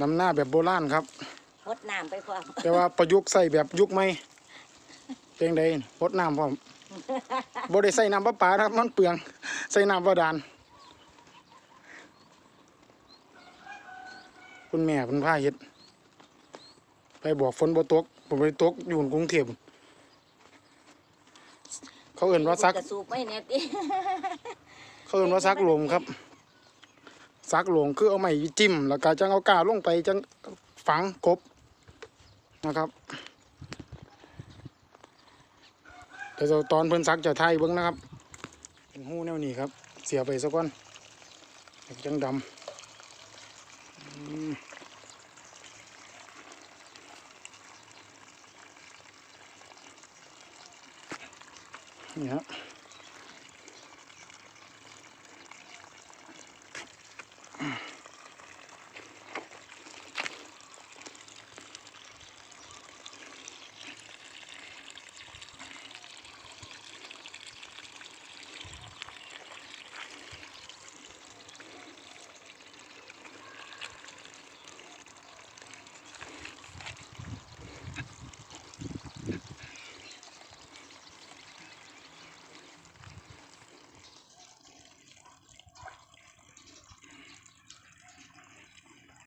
ดำหน้าแบบโบราณครับหดน้ำไปพร้อมแต่ว่าประยุกต์ใส่แบบยุคใหม่เพียงใดพดน้ำพร้อมบ่ได้ใส่น้ำประปานะครับมันเปลืองใส่น้ำบาดาลคุณแม่เพิ่นพาเฮ็ด ไปบอกฝนบ่ตกผมไปตกอยู่กรุงเทพเขาเอิ่นว่าซักกระสูบไม่เนี่ยติเขาเอิ่นว่าซักโลงครับ ซักโลงคือเอาไม้จิ้มแล้วก็จังเอากาลงไปจังฝังกบนะครับเดี๋ยวตอนเพิ่นซักจะไทยเบิ้งนะครับ เป็นหู้แนวนี้ครับ เสียไปสักก้อนจังดำนี่ครับ